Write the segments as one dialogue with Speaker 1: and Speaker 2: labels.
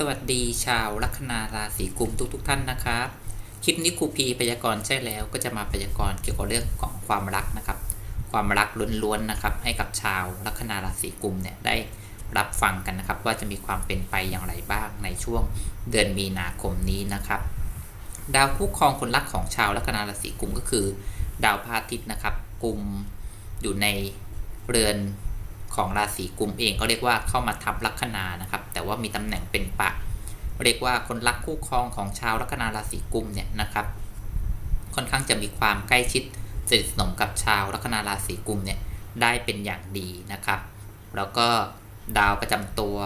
Speaker 1: สวัสดีชาวลัคนาราศีกุมทุกๆทท่านนะครับ คลิปนี้ครูพีพยากรณ์ใช่แล้วก็จะมาพยากรณ์เกี่ยวกับเรื่องของความรักนะครับ ความรักล้วนๆนะครับ ให้กับชาวลัคนาราศีกุมเนี่ยได้รับฟังกันนะครับ ว่าจะมีความเป็นไปอย่างไรบ้างในช่วงเดือนมีนาคมนี้นะครับ ดาวคู่ครองคนรักของชาวลัคนาราศีกุมก็คือ ดาวพระอาทิตย์นะครับกุมอยู่ในเรือนของราศีกุมเองก็เรียกว่าเข้ามาทับลัคนานะครับ ว่ามีตำแหน่งเป็นปะ เรียกว่าคนรักคู่ครองของชาวลัคนาราศีกุมเนี่ยนะครับ ค่อนข้างจะมีความใกล้ชิดสนิทสนมกับชาวลัคนาราศีกุมเนี่ยได้เป็นอย่างดีนะครับ แล้วก็ดาวประจำตัว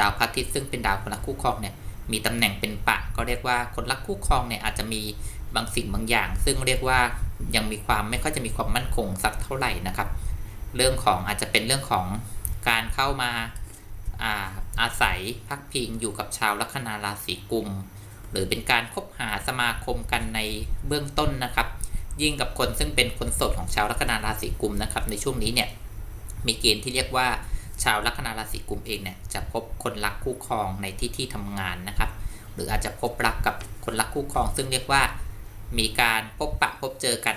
Speaker 1: ดาวพระอาทิตย์ซึ่งเป็นดาวคนรักคู่ครองเนี่ยมีตำแหน่งเป็นปะ ก็เรียกว่าคนรักคู่ครองเนี่ยอาจจะมีบางสิ่งบางอย่าง ซึ่งเรียกว่ายังมีความไม่ค่อยจะมีความมั่นคงสักเท่าไหร่นะครับ เรื่องของอาจจะเป็นเรื่องของการเข้ามา อาศัยพักพิงอยู่กับชาวลัคนาราศีกุม หรือเป็นการคบหาสมาคมกันในเบื้องต้นนะครับ ยิ่งกับคนซึ่งเป็นคนโสดของชาวลัคนาราศีกุมนะครับ ในช่วงนี้เนี่ยมีเกณฑ์ที่เรียกว่าชาวลัคนาราศีกุมเองเนี่ยจะพบคนรักคู่ครองในที่ที่ทำงานนะครับ หรืออาจจะพบรักกับคนรักคู่ครอง ซึ่งเรียกว่ามีการพบปะพบเจอกัน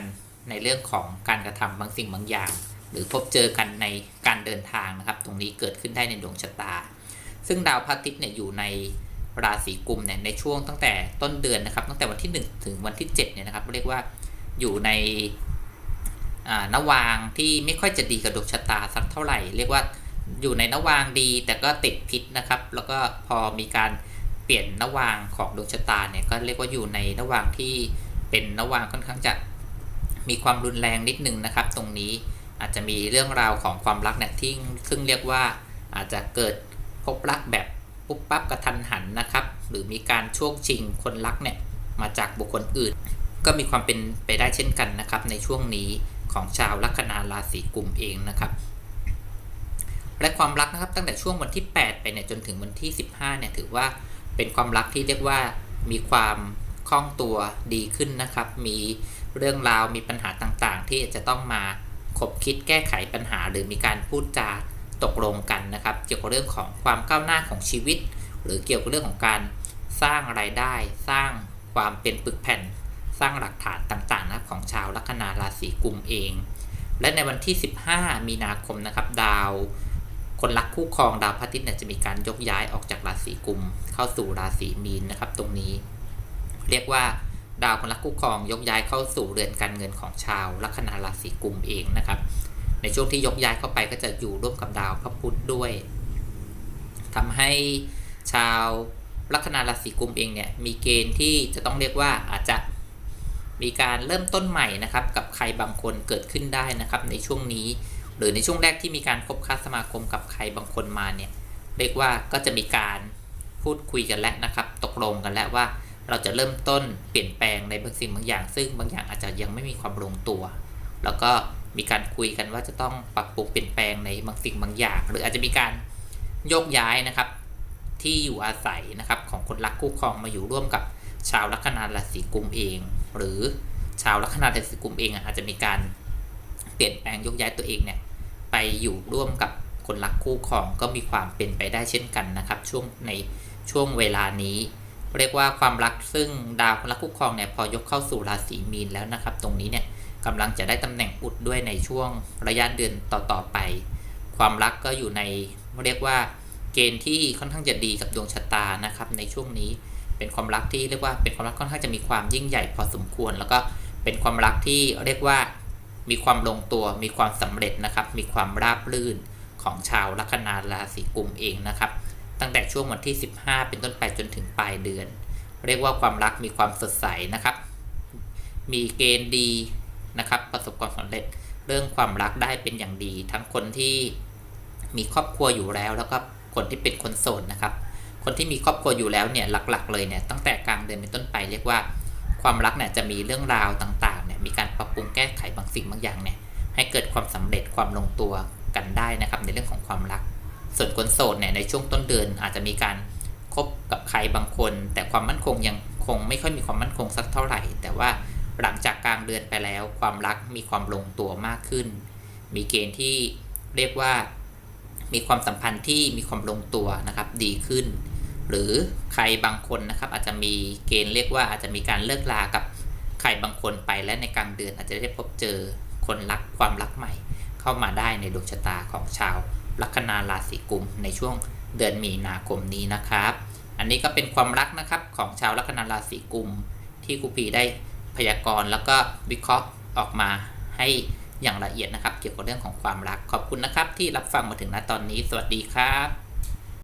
Speaker 1: ในเรื่องของการกระทำบางสิ่งบางอย่าง หรือพบเจอกันในการเดินทางนะครับ ตรงนี้เกิดขึ้นได้ในดวงชะตา ซึ่งดาวพระอาทิตย์เนี่ยอยู่ในราศีกุมเนี่ยในช่วงตั้งแต่ต้นเดือนนะครับ ตั้งแต่วันที่ 1 ถึงวันที่7เนี่ยนะครับเรียกว่าอยู่ในนวางที่ไม่ค่อยจะดีกับดวงชะตาสักเท่าไหร่ เรียกว่าอยู่ในนวางดี แต่ก็ติดพิษนะครับ แล้วก็พอมีการเปลี่ยนนวางของดวงชะตาเนี่ยก็เรียกว่าอยู่ในนวางที่เป็นนวางค่อนข้างจะมีความรุนแรงนิดนึงนะครับ ตรงนี้อาจจะมีเรื่องราวของความรักเนี่ยที่ซึ่งเรียกว่าอาจจะเกิด พบรักแบบปุ๊บปั๊บกระทันหันนะครับ หรือมีการช่วงชิงคนรักเนี่ยมาจากบุคคลอื่น ก็มีความเป็นไปได้เช่นกันนะครับ ในช่วงนี้ของชาวลัคนาราศีกุมเองนะครับ และความรักนะครับตั้งแต่ช่วงวันที่ 8 ไปเนี่ยจนถึงวันที่ 15เนี่ยถือว่าเป็นความรักที่เรียกว่ามีความคล่องตัวดีขึ้นนะครับ มีเรื่องราวมีปัญหาต่างๆ ที่จะต้องมาคบคิดแก้ไขปัญหาหรือมีการพูดจา ตกลงกันนะครับ เกี่ยวกับเรื่องของความก้าวหน้าของชีวิต หรือเกี่ยวกับเรื่องของการสร้างไรายได้ สร้างความเป็นปึกแผ่น สร้างหลักฐานต่างๆนะของชาวลัคนาราศีกุมเอง และในวันที่ 15 มีนาคมนะครับ ดาว คนรักคู่ครองดาวพระอาทิตย์เนี่ยจะมีการยกย้ายออกจากราศีกุม เข้าสู่ราศีมีนนะครับ ตรงนี้ เรียกว่าดาวคนรักคู่ครองยกย้ายเข้าสู่เรือนการเงินของชาวลัคนาราศีกุมเองนะครับ ในช่วงที่ยกย้ายเข้าไปก็จะอยู่ร่วมกับดาวพระพุธด้วยทำให้ชาวลัคนาราศีกุมเองเนี่ยมีเกณฑ์ที่จะต้องเรียกว่าอาจจะมีการเริ่มต้นใหม่นะครับกับใครบางคนเกิดขึ้นได้นะครับ ในช่วงนี้ หรือในช่วงแรกที่มีการคบค้าสมาคมกับใครบางคนมาเนี่ยเรียกว่าก็จะมีการพูดคุยกันแล้วนะครับ ตกลงกันแล้วว่า เราจะเริ่มต้นเปลี่ยนแปลงในบางสิ่งบางอย่าง ซึ่งบางอย่างอาจจะยังไม่มีความลงตัว แล้วก็ มีการคุยกันว่าจะต้องปรับปรุงเปลี่ยนแปลงในบางสิ่งบางอย่าง หรืออาจจะมีการโยกย้ายนะครับ ที่อยู่อาศัยนะครับของคนรักคู่ครองมาอยู่ร่วมกับชาวลัคนาราศีกุมเอง หรือชาวลัคนาราศีกุมเองอาจจะมีการเปลี่ยนแปลงยกย้ายตัวเองเนี่ยไปอยู่ร่วมกับคนรักคู่ครองก็มีความเป็นไปได้เช่นกันนะครับ ช่วงในช่วงเวลานี้ เรียกว่าความรักซึ่งดาวคนรักคู่ครองเนี่ยพอยกเข้าสู่ราศีมีนแล้วนะครับ ตรงนี้เนี่ย กำลังจะได้ตำแหน่งอุดด้วยในช่วงระยะเดือนต่อๆไป ความรักก็อยู่ในเรียกว่าเกณฑ์ที่ค่อนข้างจะดีกับดวงชะตานะครับ ในช่วงนี้เป็นความรักที่เรียกว่าเป็นความรักค่อนข้างจะมีความยิ่งใหญ่พอสมควร แล้วก็เป็นความรักที่เรียกว่ามีความลงตัว มีความสำเร็จนะครับ มีความราบรื่นของชาวลัคนาราศีกุมเองนะครับ ตั้งแต่ช่วงวันที่ 15 เป็นต้นไปจนถึงปลายเดือน เรียกว่าความรักมีความสดใสนะครับ มีเกณฑ์ดี นะครับ ประสบความสำเร็จเรื่องความรักได้เป็นอย่างดี ทั้งคนที่มีครอบครัวอยู่แล้ว แล้วก็คนที่เป็นคนโสดนะครับ คนที่มีครอบครัวอยู่แล้วเนี่ยหลักๆ เลยเนี่ยตั้งแต่กลางเดือนเป็นต้นไปเรียกว่าความรักเนี่ยจะมีเรื่องราวต่างๆเนี่ยมีการปรับปรุงแก้ไขบางสิ่งบางอย่างเนี่ยให้เกิดความสำเร็จความลงตัวกันได้นะครับ ในเรื่องของความรัก ส่วนคนโสดเนี่ยในช่วงต้นเดือนอาจจะมีการคบกับใครบางคน แต่ความมั่นคงยังคงไม่ค่อยมีความมั่นคงสักเท่าไหร่ จากกลางเดือนไปแล้ว ความรักมีความลงตัวมากขึ้น มีเกณฑ์ที่เรียกว่ามีความสัมพันธ์ที่มีความลงตัวนะครับดีขึ้น หรือใครบางคนนะครับอาจจะมีเกณฑ์เรียกว่าอาจจะมีการเลิกลากับใครบางคนไปและในกลางเดือนอาจจะได้พบเจอคนรักความรักใหม่ เข้ามาได้ในดวงชะตาของชาวลัคนาราศีกุมในช่วงเดือนมีนาคมนี้นะครับ อันนี้ก็เป็นความรักนะครับของชาวลัคนาราศีกุมที่ครูพีได้ พยากรณ์แล้วก็วิเคราะห์ออกมาให้อย่างละเอียดนะครับ เกี่ยวกับเรื่องของความรักขอบคุณนะครับ ที่รับฟังมาถึงณตอนนี้ สวัสดีครับ